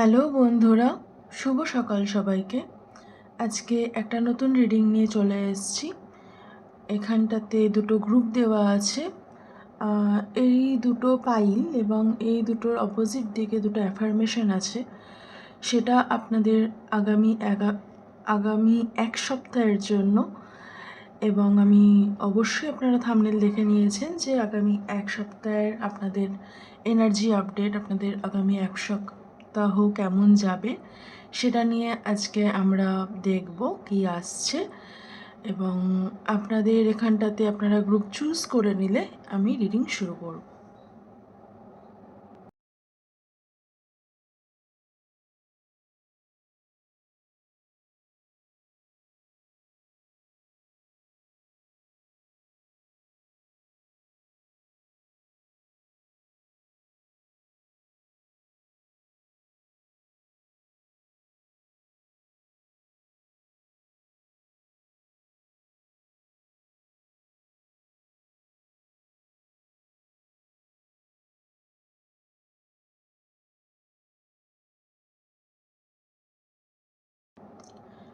Hello বন্ধুরা, শুভ সকাল সবাইকে। আজকে একটা নতুন রিডিং নিয়ে চলে এসেছি। এখানটাতে দুটো গ্রুপ দেওয়া আছে। এই দুটো পাইল এবং এই দুটোর অপোজিট দিকে দুটো অ্যাফার্মেশন আছে। সেটা আপনাদের আগামী আগামী এক সপ্তাহের জন্য এবং আমি অবশ্যই আপনারা থামনেল দেখে নিয়েছেন যে আগামী এক সপ্তাহের আপনাদের এনার্জি আপডেট আপনাদের আগামী এক সপ্তাহ কেমন যাবে সেটা নিয়ে আজকে আমরা দেখব কি আসছে। এবং আপনাদের এখানটাতে আপনারা গ্রুপ চুজ করে নিলে আমি রিডিং শুরু করব।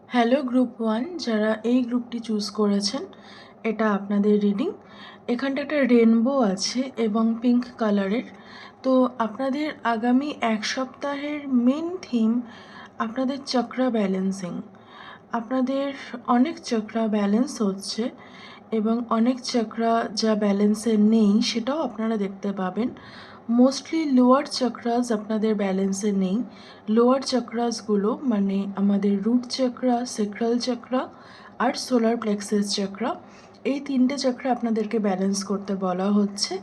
হ্যালো গ্রুপ ওয়ান যারা এই গ্রুপটি চুজ করেছেন, এটা আপনাদের রিডিং এখানটা একটা রেনবো আছে এবং পিঙ্ক কালারের তো আপনাদের আগামী এক সপ্তাহের মেন থিম আপনাদের চক্রা ব্যালেন্সিং আপনাদের অনেক চক্রা ব্যালেন্স হচ্ছে এবং অনেক চক্রা যা ব্যালেন্সে নেই, সেটাও আপনারা দেখতে পাবেন। মোস্টলি লোয়ার চক্রাস আপনাদের ব্যালেন্সে নেই। লোয়ার চক্রাসগুলো মানে আমাদের রুট চক্রা সেক্রাল চক্রা আর সোলার প্লেক্সেস চক্রা এই তিনটে চক্রা আপনাদেরকে ব্যালেন্স করতে বলা হচ্ছে।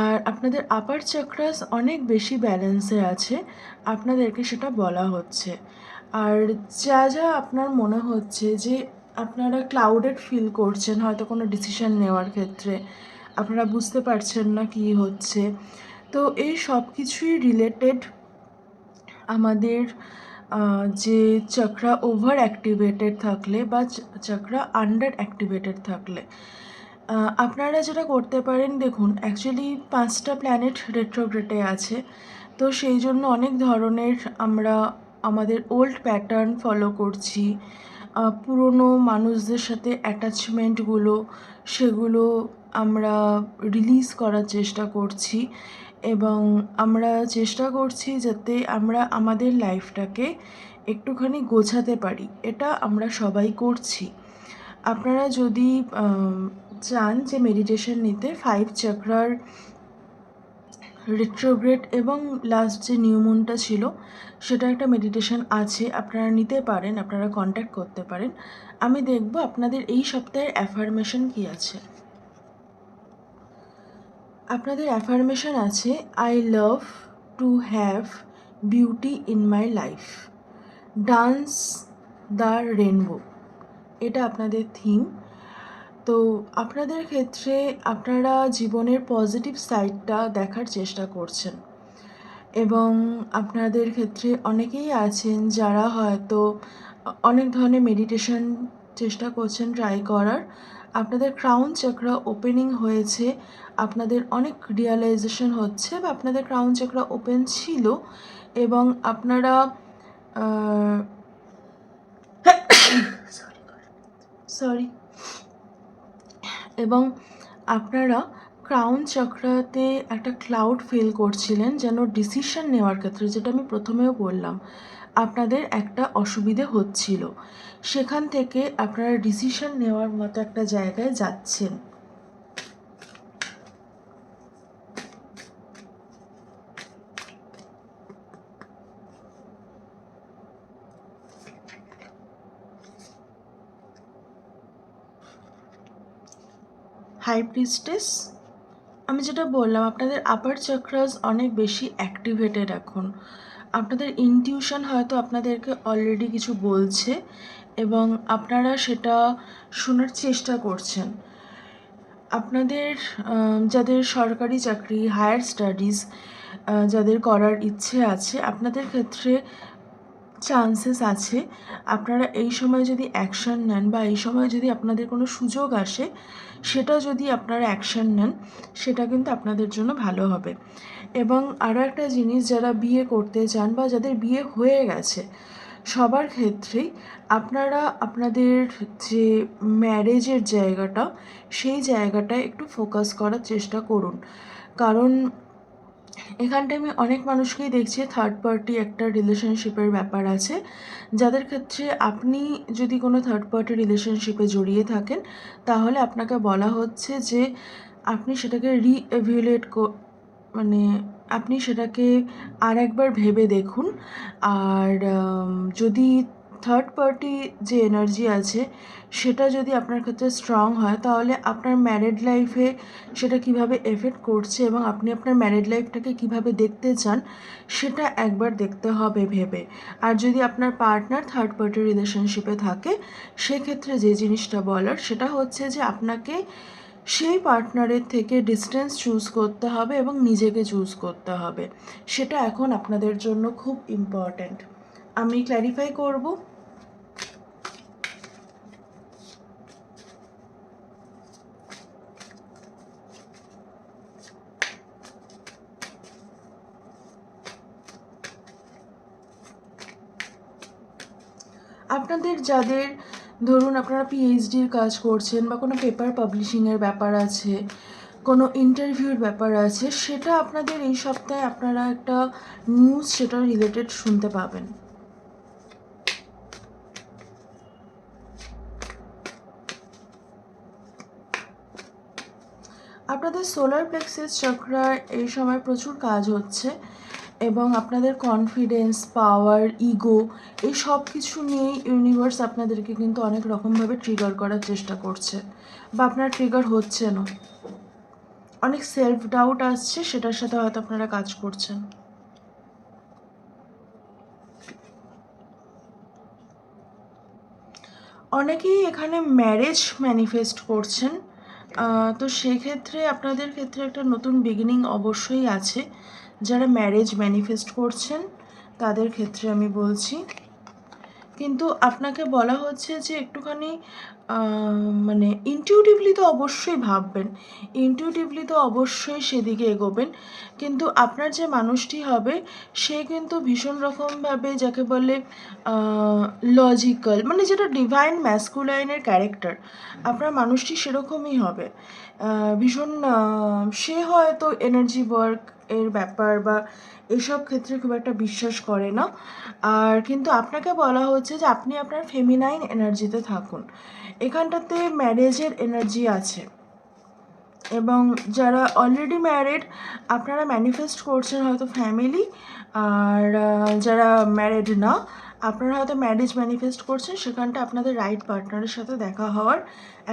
আর আপনাদের আপার চক্রাস অনেক বেশি ব্যালেন্সে আছে, আপনাদেরকে সেটা বলা হচ্ছে। আর যা যা আপনার মনে হচ্ছে যে আপনারা ক্লাউডেড ফিল করছেন, হয়তো কোনো ডিসিশন নেওয়ার ক্ষেত্রে, আপনারা বুঝতে পারছেন না কি হচ্ছে তো এই সব কিছুই রিলেটেড আমাদের যে চক্রা ওভার অ্যাক্টিভেটেড থাকলে বা চক্রা আন্ডার অ্যাক্টিভেটেড থাকলে। আপনারা যেটা করতে পারেন, দেখুন অ্যাকচুয়ালি পাঁচটা প্ল্যানেট রেট্রোগ্রেটে আছে। তো সেই জন্য অনেক ধরনের আমরা আমাদের ওল্ড প্যাটার্ন ফলো করছি। পুরনো মানুষদের সাথে অ্যাটাচমেন্টগুলো সেগুলো আমরা রিলিজ করার চেষ্টা করছি। এবং আমরা চেষ্টা করছি যাতে আমরা আমাদের লাইফটাকে একটুখানি গোছাতে পারি। এটা আমরা সবাই করছি। আপনারা যদি চান যে মেডিটেশন নিতে ফাইভ চক্রার রিট্রোগ্রেড এবং লাস্ট যে নিউমুনটা ছিল, সেটা একটা মেডিটেশন আছে, আপনারা নিতে পারেন, আপনারা কন্ট্যাক্ট করতে পারেন। আমি দেখব আপনাদের এই সপ্তাহের অ্যাফার্মেশন কি আছে। আপনাদের অ্যাফার্মেশন আছে I love to have beauty in my life dance the rainbow এটা আপনাদের থিম তো আপনাদের ক্ষেত্রে আপনারা জীবনের পজিটিভ সাইডটা দেখার চেষ্টা করছেন। এবং আপনাদের ক্ষেত্রে অনেকেই আছেন যারা হয়তো অনেক ধরনের মেডিটেশন চেষ্টা করছেন ট্রাই করার। আপনাদের ক্রাউন চক্রা ওপেনিং হয়েছে আপনাদের অনেক রিয়ালাইজেশন হচ্ছে বা আপনাদের ক্রাউন চক্রা ওপেন ছিল এবং আপনারা সরি এবং আপনারা ক্রাউন চক্রাতে একটা ক্লাউড ফিল করছিলেন যেন ডিসিশন নেওয়ার ক্ষেত্রে, যেটা আমি প্রথমেও বললাম, আপনাদের একটা অসুবিধে হচ্ছিল। সেখান থেকে আপনারা ডিসিশন নেওয়ার মতো একটা জায়গায় যাচ্ছেন। হাই প্রিস্টেস আমি যেটা বললাম, আপনাদের আপার চক্রাস অনেক বেশি অ্যাক্টিভেটেড এখন। আপনাদের ইনটিউশন হয়তো আপনাদেরকে অলরেডি কিছু বলছে এবং আপনারা সেটা শোনার চেষ্টা করছেন। আপনাদের যাদের সরকারি চাকরি হায়ার স্টাডিজ যাদের করার ইচ্ছে আছে, আপনাদের ক্ষেত্রে চান্সেস আছে আপনারা এই সময় যদি অ্যাকশন নেন বা এই সময় যদি আপনাদের কোনো সুযোগ আসে, সেটা যদি আপনারা অ্যাকশন নেন, সেটা কিন্তু আপনাদের জন্য ভালো হবে। এবং আরও একটা জিনিস, যারা বিয়ে করতে চান বা যাদের বিয়ে হয়ে গেছে, সবার ক্ষেত্রেই আপনারা আপনাদের যে ম্যারেজের জায়গাটা, সেই জায়গাটায় একটু ফোকাস করার চেষ্টা করুন। কারণ এখানটায় আমি অনেক মানুষকেই দেখছি থার্ড পার্টি একটা রিলেশনশিপের ব্যাপার আছে। যাদের ক্ষেত্রে আপনি যদি কোনো থার্ড পার্টি রিলেশনশিপে জড়িয়ে থাকেন, তাহলে আপনাকে বলা হচ্ছে যে আপনি সেটাকে রিএভিউলেট মানে আপনি সেটাকে আর একবার ভেবে দেখুন। আর যদি থার্ড পার্টি যে এনার্জি আছে, সেটা যদি আপনার ক্ষেত্রে স্ট্রং হয়, তাহলে আপনার ম্যারেড লাইফে সেটা কীভাবে এফেক্ট করছে এবং আপনি আপনার ম্যারেড লাইফটাকে কীভাবে দেখতে চান, সেটা একবার দেখতে হবে ভেবে। আর যদি আপনার পার্টনার থার্ড পার্টি রিলেশনশিপে থাকে, সেক্ষেত্রে যে জিনিসটা বলার, সেটা হচ্ছে যে আপনাকে সেই পার্টনারের থেকে ডিস্টেন্স চুজ করতে হবে এবং নিজেকে চুজ করতে হবে। সেটা এখন আপনাদের জন্য খুব ইম্পর্ট্যান্ট আমি ক্ল্যারিফাই করব আপনাদের যাদের, ধরুন আপনারা পিএইচডির কাজ করছেন বা কোনো পেপার পাবলিশিংয়ের ব্যাপার আছে, কোনো ইন্টারভিউর ব্যাপার আছে, সেটা আপনাদের এই সপ্তাহে আপনারা একটা নিউজ সেটা রিলেটেড শুনতে পাবেন। আপনাদের সোলার প্লেক্সিস চক্রার এই সময় প্রচুর কাজ হচ্ছে। এবং আপনাদের কনফিডেন্স পাওয়ার ইগো এই সব কিছু নিয়েই ইউনিভার্স আপনাদেরকে কিন্তু অনেক রকমভাবে ট্রিগার করার চেষ্টা করছে বা আপনার ট্রিগার হচ্ছে না অনেক সেলফ ডাউট আসছে, সেটার সাথে হয়তো আপনারা কাজ করছেন। অনেকেই এখানে ম্যারেজ ম্যানিফেস্ট করছেন। তো সেক্ষেত্রে, আপনাদের ক্ষেত্রে একটা নতুন বিগিনিং অবশ্যই আছে। যারা ম্যারেজ ম্যানিফেস্ট করছেন, তাদের ক্ষেত্রে আমি বলছি। কিন্তু আপনাকে বলা হচ্ছে যে একটুখানি মানে ইনটিউটিভলি তো অবশ্যই ভাববেন ইনটিউটিভলি তো অবশ্যই সেদিকে এগোবেন। কিন্তু আপনার যে মানুষটি হবে, সে কিন্তু ভীষণ রকমভাবে যাকে বলে লজিক্যাল মানে যেটা ডিভাইন ম্যাসকুলাইনের ক্যারেক্টার আপনার মানুষটি সেরকমই হবে। ভীষণ সে হয়তো এনার্জি ওয়ার্ক এর ব্যাপার বা এসব ক্ষেত্রে খুব একটা বিশ্বাস করে না। আর কিন্তু আপনাকে বলা হচ্ছে যে আপনি আপনার ফেমিনাইন এনার্জিতে থাকুন। এখানটাতে ম্যারেজের এনার্জি আছে। এবং যারা অলরেডি ম্যারিড আপনারা ম্যানিফেস্ট করছেন হয়তো ফ্যামিলি আর যারা ম্যারিড না, আপনারা হয়তো ম্যারেজ ম্যানিফেস্ট করছেন, সেখানটা আপনাদের রাইট পার্টনারের সাথে দেখা হওয়ার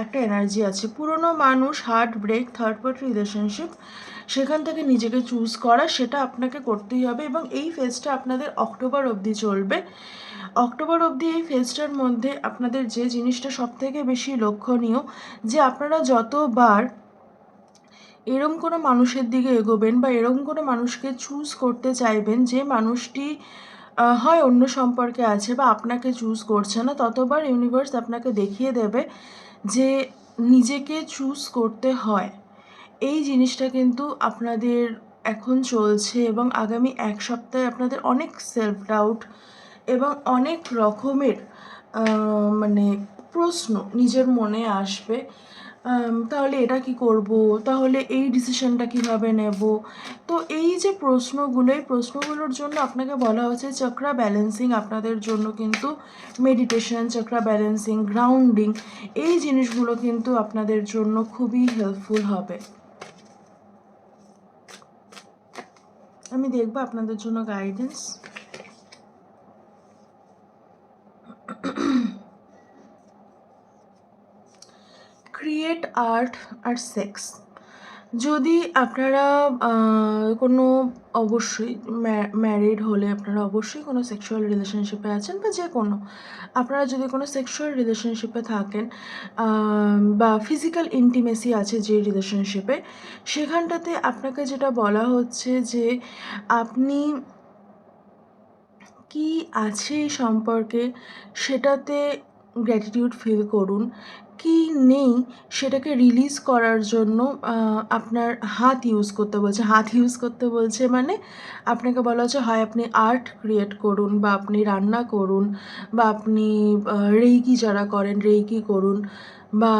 একটা এনার্জি আছে। পুরনো মানুষ heart break third party relationship সেখান থেকে নিজেকে চুজ করা, সেটা আপনাকে করতেই হবে এবং এই ফেজটা আপনাদের অক্টোবর অবধি চলবে। অক্টোবর অবধি এই ফেজটার মধ্যে আপনাদের যে জিনিসটা সব থেকে বেশি লক্ষণীয়, যে আপনারা যতবার এরম কোনো মানুষের দিকে এগোবেন বা এরকম কোনো মানুষকে চুজ করতে চাইবেন, যে মানুষটি হয় অন্য সম্পর্কে আছে বা আপনাকে চুজ করছে না, ততবার ইউনিভার্স আপনাকে দেখিয়ে দেবে যে নিজেকে চুজ করতে হয়। এই জিনিসটা কিন্তু আপনাদের এখন চলছে এবং আগামী এক সপ্তাহে আপনাদের অনেক সেলফ ডাউট এবং অনেক রকমের মানে প্রশ্ন নিজের মনে আসবে। তাহলে এটা কি করব? তাহলে এই ডিসিশনটা কীভাবে নেব? তো এই যে প্রশ্নগুলো, এই প্রশ্নগুলোর জন্য আপনাকে বলা হচ্ছে চক্রা ব্যালেন্সিং আপনাদের জন্য কিন্তু মেডিটেশন চক্রা ব্যালেন্সিং গ্রাউন্ডিং এই জিনিসগুলো কিন্তু আপনাদের জন্য খুবই হেল্পফুল হবে। আমি দেখব আপনাদের জন্য গাইডেন্স ক্রিয়েট আর্ট আর সেক্স যদি আপনারা কোনো অবশ্যই ম্যারিড হলে আপনারা অবশ্যই কোনো সেক্সুয়াল রিলেশনশিপে আছেন বা যে কোনো আপনারা যদি কোনো সেক্সুয়াল রিলেশনশিপে থাকেন বা ফিজিক্যাল ইন্টিমেসি আছে যে রিলেশনশিপে সেখানটাতে আপনাকে যেটা বলা হচ্ছে যে আপনি কি আছে সম্পর্কে সেটাতে গ্র্যাটিটিউড ফিল করুন কি নেই সেটাকে রিলিজ করার জন্য আপনার হাত ইউজ করতে বলছে। হাত ইউজ করতে বলছে মানে আপনাকে বলা হচ্ছে, হয়, আপনি আর্ট ক্রিয়েট করুন বা আপনি রান্না করুন বা আপনি রেইকি যারা করেন, রেইকি করুন। বা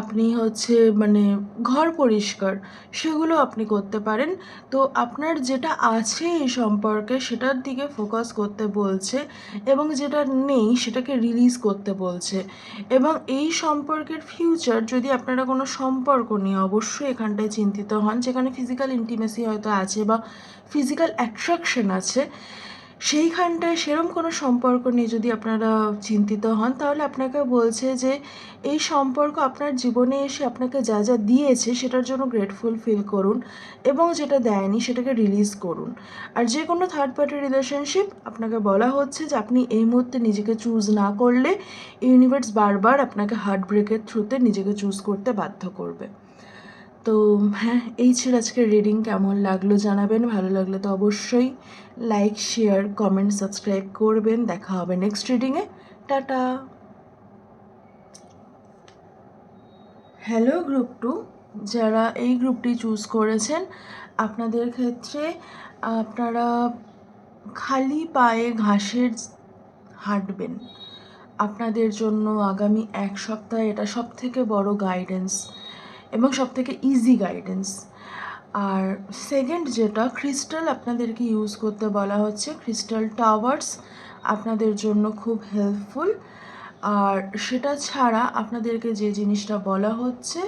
আপনি হচ্ছে মানে ঘর পরিষ্কার, সেগুলো আপনি করতে পারেন। তো আপনার যেটা আছে এই সম্পর্কে সেটার দিকে ফোকাস করতে বলছে এবং যেটা নেই সেটাকে রিলিজ করতে বলছে। এবং এই সম্পর্কের ফিউচার যদি আপনারা কোনো সম্পর্ক নিয়ে অবশ্যই এখানটায় চিন্তিত হন, যেখানে ফিজিক্যাল ইন্টিমেসি হয়তো আছে বা ফিজিক্যাল অ্যাট্রাকশন আছে সেইখানটায় সেরম কোনো সম্পর্ক নিয়ে যদি আপনারা চিন্তিত হন, তাহলে আপনাকে বলছে যে এই সম্পর্ক আপনার জীবনে এসে আপনাকে যা যা দিয়েছে সেটার জন্য গ্রেটফুল ফিল করুন এবং যেটা দেয়নি সেটাকে রিলিজ করুন। আর যে কোনো থার্ড পার্টি রিলেশনশিপ আপনাকে বলা হচ্ছে যে আপনি এই মুহূর্তে নিজেকে চুজ না করলে ইউনিভার্স বারবার আপনাকে হার্ট ব্রেকের থ্রুতে নিজেকে চুজ করতে বাধ্য করবে। তো হ্যাঁ এই ছিল আজকের রিডিং কেমন লাগল জানাবেন? ভালো লাগলে তো অবশ্যই লাইক শেয়ার কমেন্ট সাবস্ক্রাইব করবেন। দেখা হবে নেক্সট রিডিংয়ে টাটা। হ্যালো গ্রুপ টু যারা এই গ্রুপটি চুজ করেছেন, আপনাদের ক্ষেত্রে আপনারা খালি পায়ে ঘাসের হাঁটবেন। আপনাদের জন্য আগামী এক সপ্তাহে এটা সব থেকে বড় গাইডেন্স এবং সব থেকে ইজি গাইডেন্স আর সেকেন্ড যেটা ক্রিস্টাল আপনাদেরকে ইউজ করতে বলা হচ্ছে ক্রিস্টাল টাওয়ার্স আপনাদের জন্য খুব হেল্পফুল আর সেটা ছাড়া আপনাদেরকে যে জিনিসটা বলা হচ্ছে,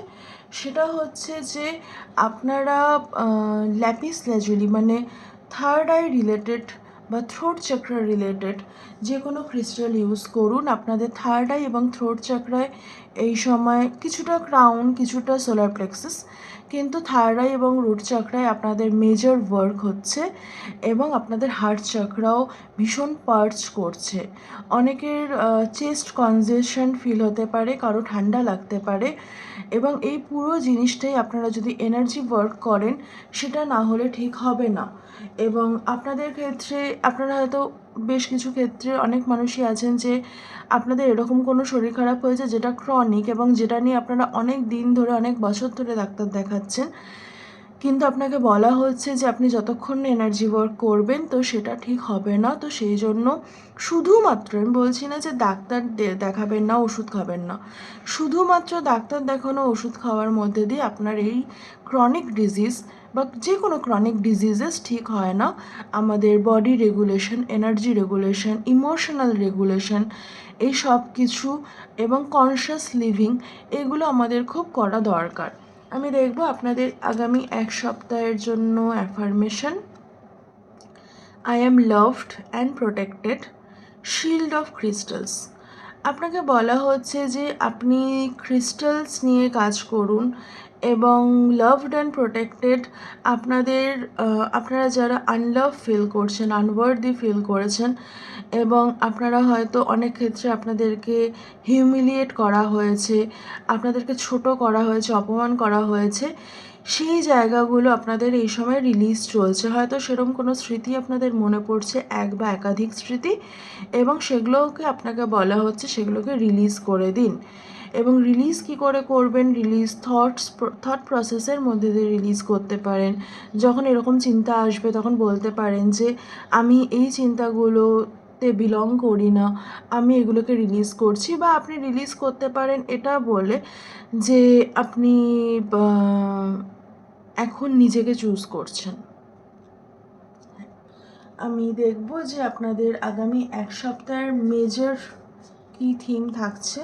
সেটা হচ্ছে যে আপনারা ল্যাপিস ল্যাজুলি মানে থার্ড আই রিলেটেড বা থ্রোট চাকরা রিলেটেড যে কোনো ক্রিস্টাল ইউজ করুন। আপনাদের থার্ড আই এবং থ্রোট চাকরায় এই সময় কিছুটা ক্রাউন কিছুটা সোলার প্লেক্সাস কিন্তু আই এবং রুট চক্রায় আপনাদের মেজর ওয়ার্ক হচ্ছে এবং আপনাদের হার্ট চাকরাও ভীষণ পার্চ করছে। অনেকের চেস্ট কনজেশন ফিল হতে পারে, কারও ঠান্ডা লাগতে পারে এবং এই পুরো জিনিসটাই আপনারা যদি এনার্জি ওয়ার্ক করেন, সেটা না হলে ঠিক হবে না। এবং আপনাদের ক্ষেত্রে, আপনারা হয়তো বেশ কিছু ক্ষেত্রে অনেক মানুষই আছেন যে, আপনাদের এরকম কোনো শরীর খারাপ হয়েছে যেটা ক্রনিক এবং যেটা নিয়ে আপনারা অনেক দিন ধরে, অনেক বছর ধরে ডাক্তার দেখাচ্ছেন। কিন্তু আপনাকে বলা হচ্ছে যে আপনি যতক্ষণ এনার্জি ওয়ার্ক করবেন তো সেটা ঠিক হবে না। তো সেই জন্য শুধুমাত্র আমি বলছি না যে ডাক্তার দেখাবেন না, ওষুধ খাবেন না। শুধুমাত্র ডাক্তার দেখানো, ওষুধ খাওয়ার মধ্যে দিয়ে আপনার এই ক্রনিক ডিজিজ বা যে কোনো ক্রনিক ডিজিজেস ঠিক হয় না। আমাদের body regulation energy regulation emotional regulation এই সব কিছু এবং কনসিয়াস লিভিং এগুলো আমাদের খুব করা দরকার। আমি দেখব আপনাদের আগামী এক সপ্তাহের জন্য affirmation I am loved and protected shield of crystals আপনাকে বলা হচ্ছে যে আপনি ক্রিস্টালস নিয়ে কাজ করুন এবং লাভড অ্যান্ড প্রোটেক্টেড আপনাদের আপনারা যারা আনলাভ ফিল করছেন আনওয়ার্দি ফিল করেছেন এবং আপনারা হয়তো অনেক ক্ষেত্রে আপনাদেরকে হিউমিলিয়েট করা হয়েছে, আপনাদেরকে ছোট করা হয়েছে, অপমান করা হয়েছে, সেই জায়গাগুলো আপনাদের এই সময় রিলিজ চলছে। হয়তো সেরকম কোনো স্মৃতি আপনাদের মনে পড়ছে, এক বা একাধিক স্মৃতি, এবং সেগুলোকে আপনাকে বলা হচ্ছে সেগুলোকে রিলিজ করে দিন। এবং রিলিজ কি করে করবেন? রিলিজ থটস থট প্রসেসের মধ্যে দিয়ে রিলিজ করতে পারেন। যখন এরকম চিন্তা আসবে, তখন বলতে পারেন যে, আমি এই চিন্তাগুলোতে বিলং করি না আমি এগুলোকে রিলিজ করছি বা আপনি রিলিজ করতে পারেন এটা বলে যে আপনি এখন নিজেকে চুজ করছেন। আমি দেখব যে আপনাদের আগামী এক সপ্তাহের মেজর কী থিম থাকছে।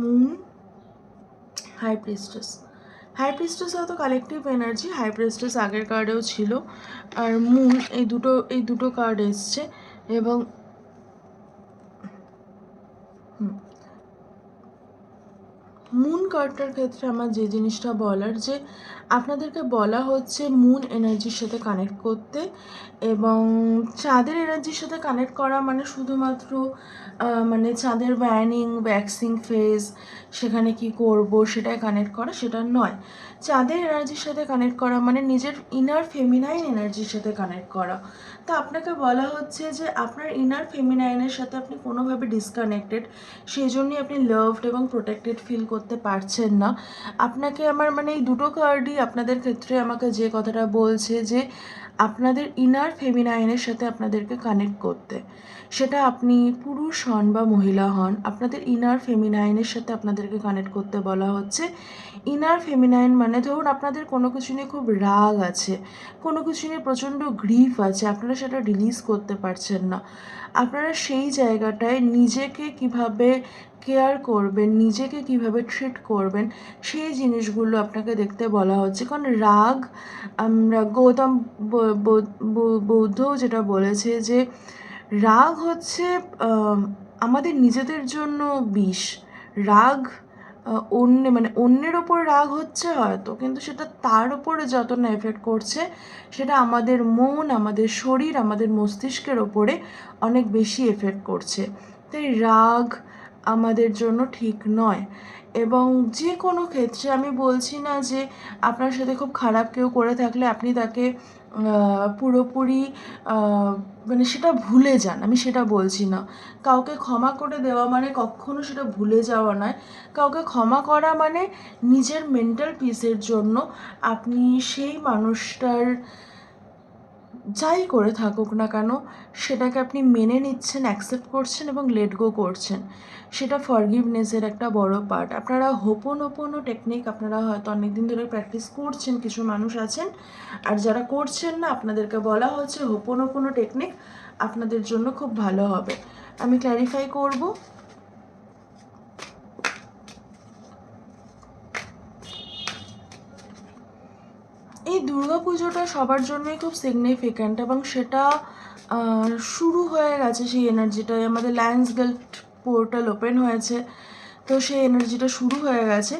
Moon high priestess high priestess হয়তো কালেকটিভ এনার্জি হাই প্রিস্টেস আগের কার্ডেও ছিল। আর মুন এই দুটো এই দুটো কার্ড এসছে। এবং মুন কার্ডটার ক্ষেত্রে আমার যে জিনিসটা বলার যে আপনাদেরকে বলা হচ্ছে মুন এনার্জির সাথে কানেক্ট করতে এবং চাঁদের এনার্জির সাথে কানেক্ট করা মানে শুধুমাত্র মানে চাঁদের ব্যানিং ভ্যাক্সিং ফেজ সেখানে কি করব সেটাই কানেক্ট করা সেটা নয়। চাঁদের এনার্জির সাথে কানেক্ট করা মানে নিজের ইনার ফেমিনাইন এনার্জির সাথে কানেক্ট করা। তো আপনাকে বলা হচ্ছে যে আপনার ইনার ফেমিনাইনের সাথে আপনি কোনোভাবে ডিসকানেক্টেড সেই জন্যই আপনি লাভড এবং প্রোটেক্টেড ফিল করতে পারছেন না। আপনাকে আমার মানে এই দুটো কার্ডই আপনাদের ক্ষেত্রে আমাকে যে কথাটা বলছে যে আপনাদের ইনার ফেমিনাইনের সাথে আপনাদেরকে কানেক্ট করতে। সেটা আপনি পুরুষ হন বা মহিলা হন, আপনাদের ইনার ফেমিনাইনের সাথে আপনাদেরকে কানেক্ট করতে বলা হচ্ছে। ইনার ফেমিনাইন মানে ধরুন আপনাদের কোনো কিছু নিয়ে খুব রাগ আছে, কোনো কিছু নিয়ে প্রচণ্ড গ্রিফ আছে, আপনারা সেটা রিলিজ করতে পারছেন না। আপনারা সেই জায়গাটায় নিজেকে কীভাবে কেয়ার করবেন, নিজেকে কীভাবে ট্রিট করবেন, সেই জিনিসগুলো আপনাকে দেখতে বলা হচ্ছে। কারণ রাগ, আমরা গৌতম বৌদ্ধ যেটা বলেছে যে রাগ হচ্ছে আমাদের নিজেদের জন্য বিষ। রাগ অন্য মানে অন্যের ওপর রাগ হচ্ছে হয়তো, কিন্তু সেটা তার উপরে যত না এফেক্ট করছে, সেটা আমাদের মন, আমাদের শরীর, আমাদের মস্তিষ্কের ওপরে অনেক বেশি এফেক্ট করছে। তাই রাগ আমাদের জন্য ঠিক নয়। এবং যে কোনো ক্ষেত্রে আমি বলছি না যে আপনার সাথে খুব খারাপ কেউ করে থাকলে আপনি তাকে পুরোপুরি মানে সেটা ভুলে যান। আমি সেটা বলছি না। কাউকে ক্ষমা করে দেওয়া মানে কখনো সেটা ভুলে যাওয়া নয়। কাউকে ক্ষমা করা মানে নিজের মেন্টাল পিসের জন্য আপনি সেই মানুষটার যাই করে থাকুক না কেন, সেটাকে আপনি মেনে নিচ্ছেন অ্যাকসেপ্ট করছেন এবং লেট গো করছেন। সেটা ফরগিভনেসের একটা বড় পার্ট আপনারা হোপন ওপনও টেকনিক আপনারা হয়তো অনেক দিন ধরে প্র্যাকটিস করছেন, কিছু মানুষ আছেন, আর যারা করছেন না, আপনাদেরকে বলা হচ্ছে হোপন ওপনও টেকনিক আপনাদের জন্য খুব ভালো হবে। আমি ক্ল্যারিফাই করব এই দুর্গা পুজোটা সবার জন্যই খুব সিগনিফিক্যান্ট এবং সেটা শুরু হয়ে গেছে সেই এনার্জিটাই আমাদের লায়ন্স গেট পোর্টাল ওপেন হয়েছে, তো সেই এনার্জিটা শুরু হয়ে গেছে।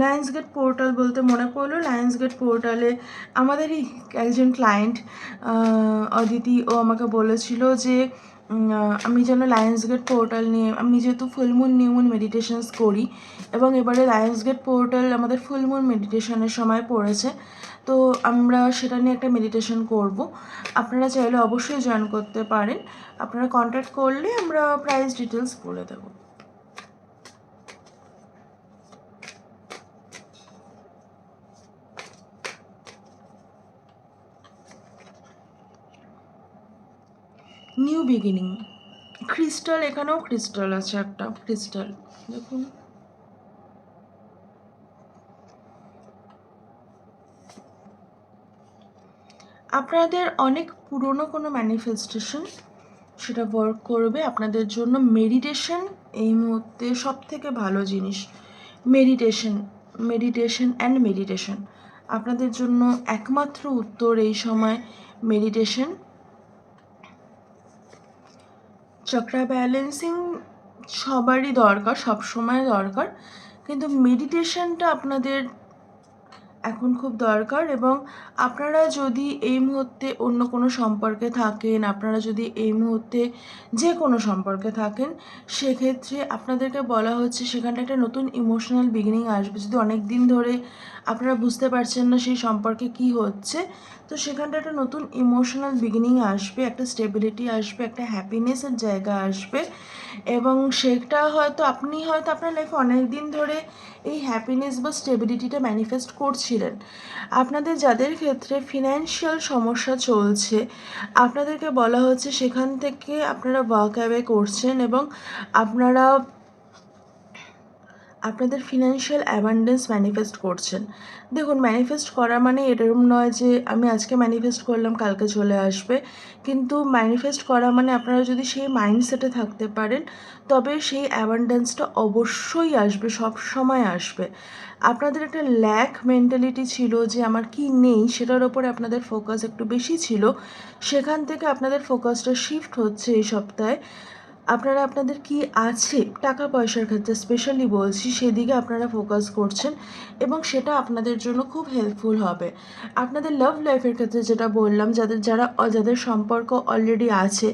লায়ন্স গেট পোর্টাল বলতে মনে পড়ল লায়ন্স গেট পোর্টালে আমাদেরই একজন ক্লায়েন্ট অদিতি, ও আমাকে বলেছিল যে আমি যেন লায়ন্স গেট পোর্টাল নিয়ে, আমি যেহেতু ফুলমুন নিউমুন মেডিটেশনস করি, এবং এবারে লায়ন্স গেট পোর্টাল আমাদের ফুলমুন মেডিটেশনের সময় পড়েছে। তো আমরা সেটা নিয়ে একটা মেডিটেশন করব। আপনারা চাইলে অবশ্যই জয়েন করতে পারেন। আপনারা কন্ট্যাক্ট করলে আমরা প্রাইস ডিটেলস বলে দেবো। নিউ বিগিনিং ক্রিস্টাল এখানেও ক্রিস্টাল আছে একটা। ক্রিস্টাল দেখুন। আপনাদের অনেক পুরনো কোনো ম্যানিফেস্টেশন সেটা ওয়ার্ক করবে আপনাদের জন্য মেডিটেশন এই মুহূর্তে সব থেকে ভালো জিনিস। মেডিটেশন মেডিটেশন অ্যান্ড মেডিটেশন আপনাদের জন্য একমাত্র উত্তর এই সময় মেডিটেশন চক্রা ব্যালেন্সিং সবারই দরকার সব সময় দরকার। কিন্তু মেডিটেশনটা আপনাদের এখন খুব দরকার এবং আপনারা যদি এই মুহূর্তে অন্য কোনো সম্পর্কে থাকেন, আপনারা যদি এই মুহূর্তে যে কোনো সম্পর্কে থাকেন, সেক্ষেত্রে আপনাদেরকে বলা হচ্ছে সেখানটা একটা নতুন ইমোশনাল বিগিনিং আসবে। যদি অনেক দিন ধরে আপনারা বুঝতে পারছেন না সেই সম্পর্কে কি হচ্ছে। তো সেখানটা একটা নতুন ইমোশনাল বিগিনিং আসবে, একটা স্টেবিলিটি আসবে, একটা হ্যাপিনেসের জায়গা আসবে। এবং সেটা হয়তো আপনি হয়তো আপনার লাইফে অনেক দিন ধরে এই হ্যাপিনেস বা স্টেবিলিটিটা ম্যানিফেস্ট করছিলেন। আপনাদের যাদের ক্ষেত্রে ফিনান্সিয়াল সমস্যা চলছে, আপনাদেরকে বলা হচ্ছে সেখান থেকে আপনারা ওয়ার্ক অ্যাওয়ে করছেন এবং আপনারা আপনাদের ফিনান্সিয়াল অ্যাবান্ডেন্স ম্যানিফেস্ট করছেন। দেখুন ম্যানিফেস্ট করা মানে এরকম নয় যে আমি আজকে ম্যানিফেস্ট করলাম, কালকে চলে আসবে। কিন্তু ম্যানিফেস্ট করা মানে আপনারা যদি সেই মাইন্ডসেটে থাকতে পারেন, তবে সেই অ্যাবান্ডেন্সটা অবশ্যই আসবে, সব সময় আসবে। আপনাদের একটা ল্যাক মেন্টালিটি ছিল যে আমার কি নেই, সেটার ওপরে আপনাদের ফোকাস একটু বেশি ছিল। সেখান থেকে আপনাদের ফোকাসটা শিফট হচ্ছে এই সপ্তাহে। আপনারা আপনাদের কি আছে টাকা পয়সার ক্ষেত্রে? স্পেশালি বলছি, সেদিকে আপনারা ফোকাস করছেন এবং সেটা আপনাদের জন্য খুব হেল্পফুল হবে। আপনাদের লাভ লাইফের ক্ষেত্রে যেটা বললাম, যাদের, যারা, যাদের সম্পর্ক অলরেডি আছে,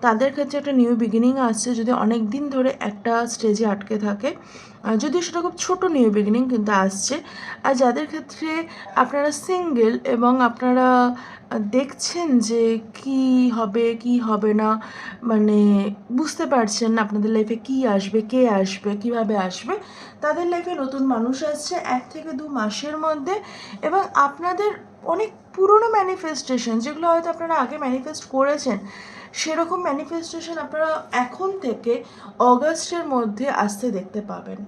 তাদের ক্ষেত্রে একটা নিউ বিগিনিং আসছে যদি অনেক দিন ধরে একটা স্টেজে আটকে থাকে। যদিও সেটা খুব ছোটো নিউ বিগিনিং কিন্তু আসছে। আর যাদের ক্ষেত্রে আপনারা সিঙ্গেল এবং আপনারা দেখছেন যে কি হবে কি হবে না মানে বুঝতে পারছেন না আপনাদের লাইফে কি আসবে, কে আসবে, কীভাবে আসবে? তাদের লাইফে নতুন মানুষ আসছে এক থেকে দু মাসের মধ্যে এবং আপনাদের অনেক পুরনো ম্যানিফেস্টেশন যেগুলো হয়তো আপনারা আগে ম্যানিফেস্ট করেছেন, সেরকম ম্যানিফেস্টেশন আপনারা এখন থেকে অগাস্টের মধ্যে আসতে দেখতে পাবেন।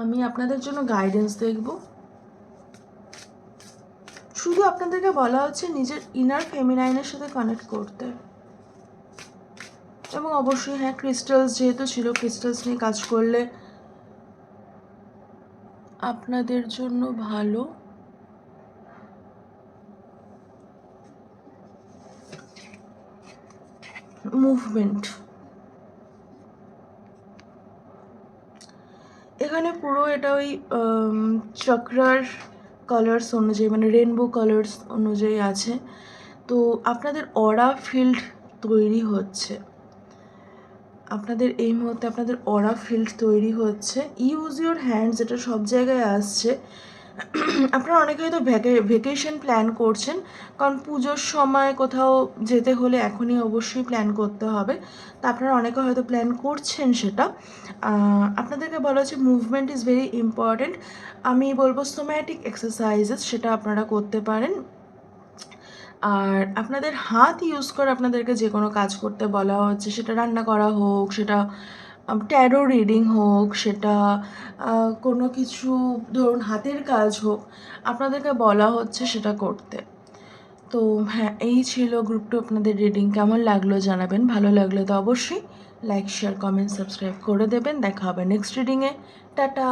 আমি আপনাদের জন্য গাইডেন্স দেখব। শুধু আপনাদেরকে বলা হচ্ছে নিজের ইনার ফেমিনাইনের সাথে কানেক্ট করতে। এবং অবশ্যই হ্যাঁ ক্রিস্টালস যেহেতু ছিল ক্রিস্টালস নিয়ে কাজ করলে আপনাদের জন্য ভালো। মুভমেন্ট এখানে পুরো এটা ওই চক্রার কালার্স অনুযায়ী মানে রেনবো কালার্স অনুযায়ী আছে। তো আপনাদের অরা ফিল্ড তৈরি হচ্ছে। আপনাদের এই মুহূর্তে আপনাদের অরা ফিল্ড তৈরি হচ্ছে। ইউজ ইউর হ্যান্ড যেটা সব জায়গায় আসছে। আপনারা অনেকে হয়তো ভেকেশন প্ল্যান করছেন, কারণ পুজোর সময় কোথাও যেতে হলে এখনই অবশ্যই প্ল্যান করতে হবে। তা আপনারা অনেকে হয়তো প্ল্যান করছেন সেটা। আপনাদেরকে বলা হচ্ছে মুভমেন্ট ইজ ভেরি ইম্পর্ট্যান্ট আমি বলব সোম্যাটিক এক্সারসাইজেস সেটা আপনারা করতে পারেন। আর আপনাদের হাত ইউজ করে আপনাদেরকে যে কোনো কাজ করতে বলা হচ্ছে, সেটা রান্না করা হোক, সেটা ট্যারো রিডিং হোক, সেটা কোনো কিছু, ধরুন হাতের কাজ হোক, আপনাদেরকে বলা হচ্ছে সেটা করতে। তো হ্যাঁ এই ছিল গ্রুপ টু আপনাদের রিডিং কেমন লাগল জানাবেন? ভালো লাগলে তো অবশ্যই লাইক শেয়ার কমেন্ট সাবস্ক্রাইব করে দেবেন। দেখা হবে নেক্সট রিডিংয়ে টাটা!